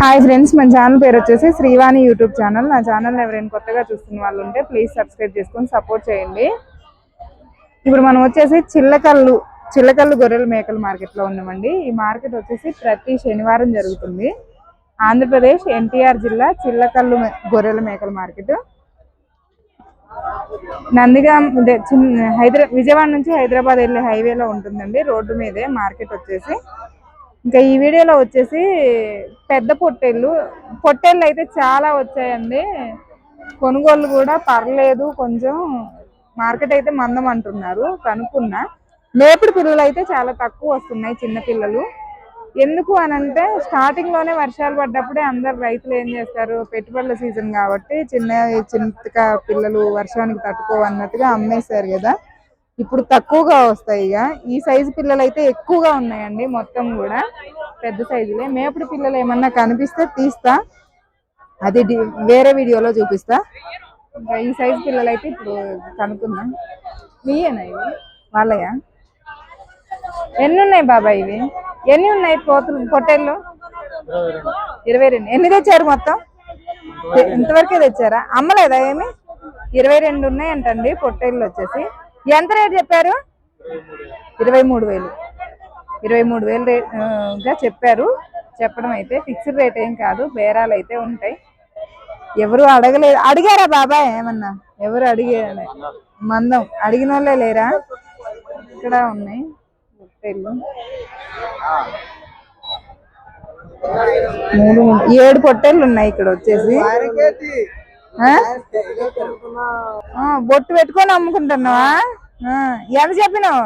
Hi friends మన channel పేరు వచ్చేసి శ్రీవాణి యూట్యూబ్ ఛానల్. నా ఛానల్ ఎవరైనా కొత్తగా చూస్తున్న వాళ్ళు ఉంటే ప్లీజ్ సబ్స్క్రైబ్ చేసుకొని సపోర్ట్ చేయండి. ఇప్పుడు మనం వచ్చేసి చిల్లకల్లు చిల్లకల్లు గొర్రెల మేకల మార్కెట్లో ఉన్నామండి. ఈ మార్కెట్ వచ్చేసి ప్రతి శనివారం జరుగుతుంది. ఆంధ్రప్రదేశ్ ఎన్టీఆర్ జిల్లా చిల్లకల్లు గొర్రెల మేకల మార్కెట్. నందిగాం ఇదే హైదరా విజయవాడ నుంచి హైదరాబాద్ వెళ్ళే హైవేలో ఉంటుందండి రోడ్డు మీదే మార్కెట్ వచ్చేసి. ఇంకా ఈ వీడియోలో వచ్చేసి పెద్ద పొట్టేళ్ళు. పొట్టేళ్ళు అయితే చాలా వచ్చాయండి. కొనుగోలు కూడా పర్లేదు కొంచెం మార్కెట్ అయితే మందం అంటున్నారు కనుక్కున్నా. మేపుడు పిల్లలు అయితే చాలా తక్కువ వస్తున్నాయి చిన్న పిల్లలు. ఎందుకు అని అంటే స్టార్టింగ్లోనే వర్షాలు పడ్డప్పుడే అందరు రైతులు ఏం చేస్తారు? పెట్టుబడుల సీజన్ కాబట్టి చిన్న చిన్న పిల్లలు వర్షానికి తట్టుకోవన్నట్టుగా అమ్మేశారు కదా. ఇప్పుడు తక్కువగా వస్తాయి ఇక. ఈ సైజు పిల్లలు అయితే ఎక్కువగా ఉన్నాయండి మొత్తం కూడా. పెద్ద సైజులే మేపుడు పిల్లలు ఏమన్నా కనిపిస్తే తీస్తా. అది వేరే వీడియోలో చూపిస్తా. ఇంకా ఈ సైజు పిల్లలు అయితే ఇప్పుడు కనుక్కుందాం. మీయేనా ఇవి? వాళ్ళయా? ఎన్ని ఉన్నాయి బాబాయ్ ఇవి? ఎన్ని ఉన్నాయి పోతులు పొట్టేళ్ళు? ఇరవై రెండు. ఎన్ని తెచ్చారు మొత్తం? ఇంతవరకే తెచ్చారా? అమ్మలేదా ఏమి? ఇరవై రెండు ఉన్నాయంటండి పొట్టేళ్ళు వచ్చేసి. ఎంత రేట్ చెప్పారు? ఇరవై మూడు వేలు. ఇరవై మూడు వేలు రేట్గా చెప్పారు. చెప్పడం అయితే ఫిక్స్డ్ రేట్ ఏం కాదు బేరాలు అయితే ఉంటాయి. ఎవరు అడగలేదు అడిగారా బాబాయ్ ఏమన్నా? ఎవరు అడిగే మందం. అడిగిన వాళ్ళే లేరా? ఇక్కడ ఉన్నాయి. పొట్టేళ్ళు మూడు ఏడు పొట్టేళ్ళు ఉన్నాయి ఇక్కడ వచ్చేసి. బొట్టు పెట్టుకొని అమ్ముకుంటున్నావా? ఎంత చెప్పినావు?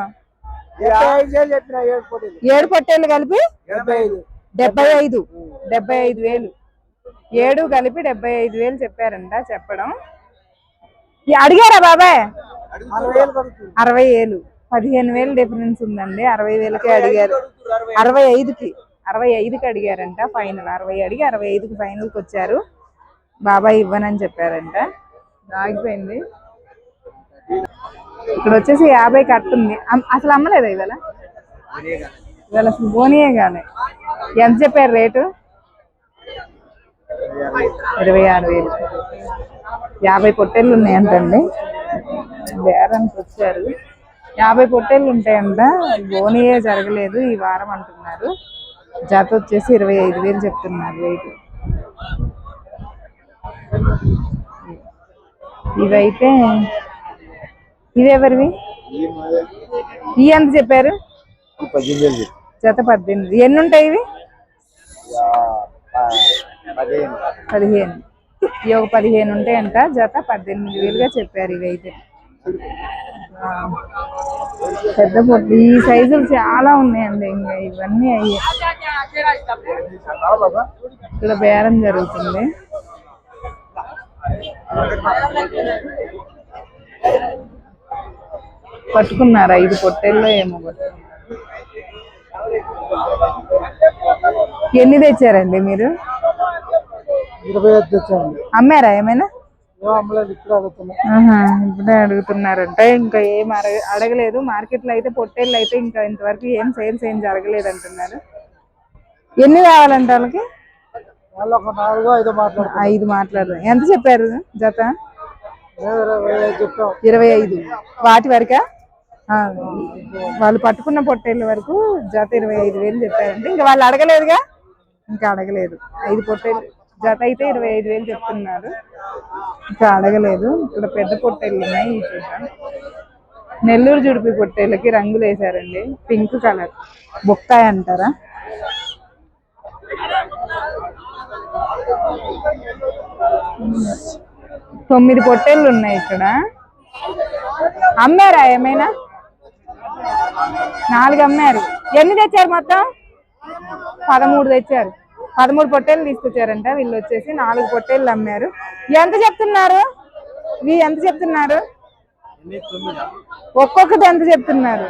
ఏడు పొట్టేళ్ళు కలిపి డెబ్బై ఐదు. డెబ్బై ఐదు వేలు. ఏడు కలిపి డెబ్బై ఐదు వేలు చెప్పారంట చెప్పడం. అడిగారా బాబాయ్? అరవై వేలు పదిహేను వేలు డిఫరెన్స్ ఉందండి. అరవై వేలకే అడిగారు. అరవై ఐదుకి. అరవై ఐదుకి అడిగారంట ఫైనల్. అరవై అడిగి అరవై ఐదుకి ఫైనల్కి వచ్చారు. బాబాయ్ ఇవ్వనని చెప్పారంట. ఆగిపోయింది. ఇక్కడ వచ్చేసి యాభై కట్టుంది అసలు అమ్మలేదా ఇవాళ? ఇవాళ అసలు బోనియే కానీ ఎంత చెప్పారు రేటు? ఇరవై ఆరు వేలు. యాభై పొట్టేళ్ళు ఉన్నాయంటండి. బేరానికి వచ్చారు. యాభై పొట్టేళ్ళు ఉంటాయంట. బోనియే జరగలేదు. ఈ వారం అంటున్నారు. జత వచ్చేసి ఇరవై ఐదు వేలు చెప్తున్నారు రేటు. ఇవైతే ఇవెవరివి? ఇవి ఎంత చెప్పారు? జత పద్దెనిమిది. ఎన్ని ఉంటాయి ఇవి పదిహేను. ఇవి ఒక పదిహేను ఉంటాయంట జత పద్దెనిమిది వేలుగా చెప్పారు ఇవి అయితే ఆ, పెద్ద పొట్టు ఈ సైజులు చాలా ఉన్నాయండి ఇంకా ఇవన్నీ అయ్యాయి ఇక్కడ బేరం జరుగుతుంది. పట్టుకున్నారు? ఐదు పొట్టేల్లో ఏమో. ఎన్ని తెచ్చారండి మీరు? అమ్మారా ఏమైనా? ఇప్పుడే అడుగుతున్నారంట. ఇంకా ఏం అడగ అడగలేదు. మార్కెట్లో అయితే పొట్టేళ్ళు అయితే ఇంకా ఇంతవరకు ఏం సేల్స్ ఏం జరగలేదు అంటున్నారు ఎన్ని కావాలంట వాళ్ళకి? ఐదు మాట్లాడదాం. ఎంత చెప్పారు జత? ఇరవై ఐదు వాటి వరకా? వాళ్ళు పట్టుకున్న పొట్టేళ్ళ వరకు జత ఇరవై ఐదు వేలు చెప్పారంటే. ఇంకా వాళ్ళు అడగలేదుగా? ఇంకా అడగలేదు. ఐదు పొట్టేళ్ళు. జత అయితే ఇరవై ఐదు వేలు చెప్తున్నారు. ఇంకా అడగలేదు. ఇక్కడ పెద్ద పొట్టేళ్ళు ఉన్నాయి. చూద్దాం. నెల్లూరు జుడిపి పొట్టేళ్ళకి రంగులు వేశారండి పింక్ కలర్. బొక్కాయ అంటారా? తొమ్మిది పొట్టేళ్ళు ఉన్నాయి ఇక్కడ. అమ్మారా ఏమైనా? నాలుగు అమ్మారు. ఎన్ని తెచ్చారు మొత్తం? పదమూడు తెచ్చారు. పదమూడు పొట్టేళ్ళు తీసుకొచ్చారంట. వీళ్ళు వచ్చేసి నాలుగు పొట్టేళ్ళు అమ్మారు. ఎంత చెప్తున్నారు? ఇవి ఎంత చెప్తున్నారు? ఒక్కొక్కటి ఎంత చెప్తున్నారు?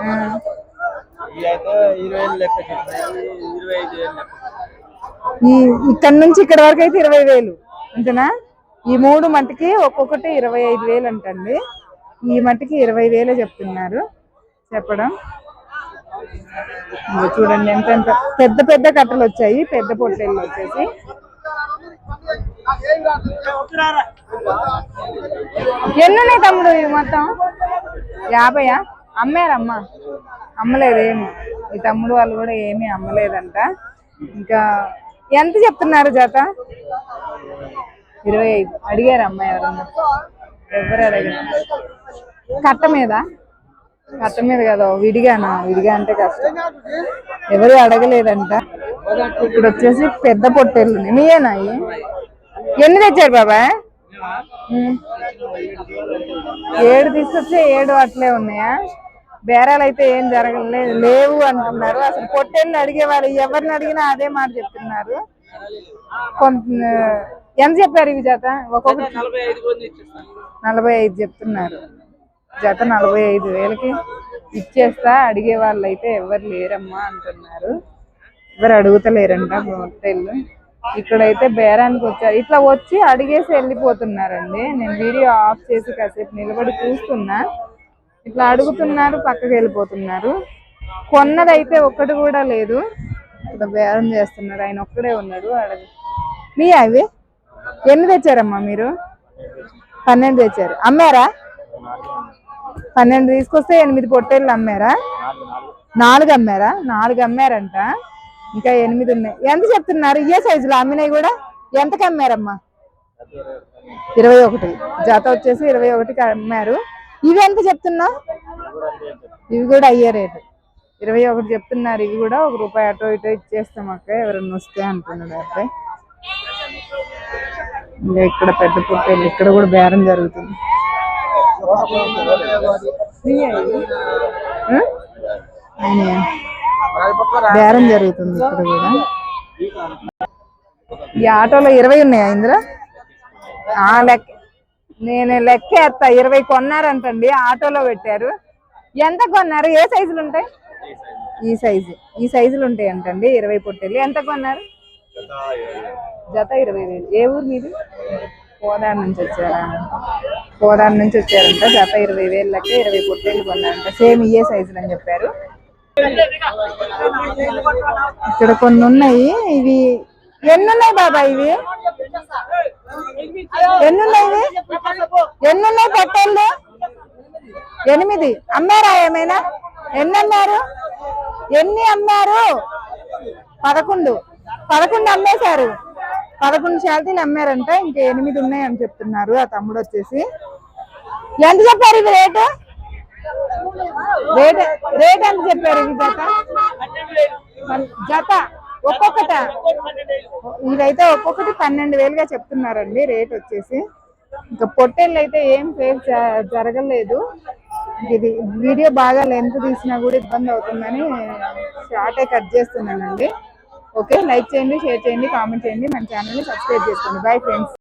ఆ, ఈ ఇక్కడ నుంచి ఇక్కడ వరకు అయితే ఇరవై వేలు అంతేనా? ఈ మూడు మట్టికి ఒక్కొక్కటి ఇరవై ఐదు వేలు అంటండి. ఈ మట్టికి ఇరవై వేలే చెప్తున్నారు చెప్పడం. చూడండి ఎంత పెద్ద పెద్ద కట్టలు వచ్చాయి పెద్ద పొట్టేళ్ళు వచ్చేసి. ఎన్ని ఉన్నాయి తమ్ముడు ఇవి మొత్తం? యాభైయా? అమ్మారమ్మా? అమ్మలేదు ఏమి ఈ తమ్ముడు వాళ్ళు కూడా ఏమీ అమ్మలేదంట. ఇంకా ఎంత చెప్తున్నారు జత? ఇరవై ఐదు. అడిగారు అమ్మాయి ఎవరన్నా? ఎవరు అడగారు? కట్ట మీద? కట్ట మీద కదా విడిగానా? విడిగా అంటే కష్టం. ఎవరు అడగలేదంట. ఇప్పుడు వచ్చేసి పెద్ద పొట్టేళ్ళు మీయేనా ఎన్ని తెచ్చారు బాబాయ్ ఏడు తీసుకొచ్చే ఏడు అట్లే ఉన్నాయా? బేరాలు అయితే ఏం జరగలేదు లేవు అంటున్నారు. అసలు పొట్టేళ్ళు అడిగేవాళ్ళు ఎవరిని అడిగినా అదే మాట చెప్తున్నారు. కొంత ఎంత చెప్పారు ఇవి జత? ఒక్కొక్కటి నలభై ఐదు చెప్తున్నారు. జత నలభై ఐదు వేలకి ఇచ్చేస్తా అడిగే వాళ్ళు అయితే ఎవరు లేరమ్మా అంటున్నారు. ఎవరు అడుగుతలేరంట పొట్టేళ్ళు. ఇక్కడైతే బేరానికి వచ్చారు ఇట్లా వచ్చి అడిగేసి వెళ్ళిపోతున్నారండి. నేను వీడియో ఆఫ్ చేసి కాసేపు నిలబడి చూస్తున్నా. ఇట్లా అడుగుతున్నారు పక్కకి వెళ్ళిపోతున్నారు. కొన్నదైతే ఒక్కటి కూడా లేదు. ఇట్లా బేరం చేస్తున్నారు ఆయన ఒక్కడే ఉన్నాడు. అడగ మీ అవి? ఎన్ని తెచ్చారమ్మా మీరు? పన్నెండు తెచ్చారు. అమ్మారా? పన్నెండు తీసుకొస్తే ఎనిమిది పొట్టేళ్ళు అమ్మారా? నాలుగు అమ్మారా? నాలుగు అమ్మారంట. ఇంకా ఎనిమిది ఉన్నాయి. ఎంత చెప్తున్నారు? ఏ సైజులో అమ్మినాయి కూడా? ఎంతకి అమ్మారమ్మా? ఇరవై ఒకటి. జత వచ్చేసి ఇరవై ఒకటికి అమ్మారు. ఇవి ఎంత చెప్తున్నావు ఇవి కూడా అయ్యే రేటు. ఇరవై ఒకటి చెప్తున్నారు. ఇవి కూడా ఒక రూపాయి అటో ఇటో ఇచ్చేస్తాం అక్క. ఎవరన్నా వస్తే అంటున్నాడు అబ్బాయి ఇంకా ఇక్కడ పెద్ద పుట్టేళ్ళు ఇక్కడ కూడా బేరం జరుగుతుంది. బేరం జరుగుతుంది ఇక్కడ కూడా. ఈ ఆటోలో ఇరవై ఉన్నాయా ఇందులో? ఆ లెక్క. నేను లెక్కేస్తా ఇరవై కొన్నారంటండి ఆటోలో పెట్టారు. ఎంత కొన్నారు? ఏ సైజులు ఉంటాయి? ఈ సైజు. ఈ సైజులు ఉంటాయి అంటండి ఇరవై పొట్టెలు ఎంత కొన్నారు? జత ఇరవై వేలు. ఏ ఊరు మీది? కోదాడు నుంచి వచ్చారా? కోదాడు నుంచి వచ్చారంట జత ఇరవై వేలు లెక్క ఇరవై పొట్టేలు కొన్నారంట. సేమ్ ఇయే సైజులు అని చెప్పారు. ఇక్కడ కొన్ని ఉన్నాయి ఇవి ఎన్ని ఉన్నాయి బాబా ఇవి? ఎన్ని ఉన్నాయి ఇవి ఎన్ని ఉన్నాయి పొట్టేళ్ళు ఎనిమిది. అమ్మారా ఏమైనా? ఎన్ని అమ్మారు ఎన్ని అమ్మారు? పదకొండు. పదకొండు అమ్మేశారు. పదకొండు శాలతీలు అమ్మారంట. ఇంకా ఎనిమిది ఉన్నాయి అని చెప్తున్నారు. ఆ తమ్ముడు వచ్చేసి. ఎంత చెప్పారు ఇవి రేటు? రేట్ రేట్ ఎంత చెప్పారు ఇవి జత? జత. ఒక్కొక్కట. ఇదైతే ఒక్కొక్కటి పన్నెండు వేలుగా చెప్తున్నారండి రేట్ వచ్చేసి. ఇంకా పొట్టేళ్ళు అయితే ఏం సేవ్ జ- జరగలేదు. ఇది వీడియో బాగా లెంత్ తీసినా కూడా ఇబ్బంది అవుతుందని షార్టే కట్ చేస్తున్నానండి. ఓకే లైక్ చేయండి షేర్ చేయండి కామెంట్ చేయండి. మన ఛానల్ని సబ్స్క్రైబ్ చేసుకోండి. Bye friends.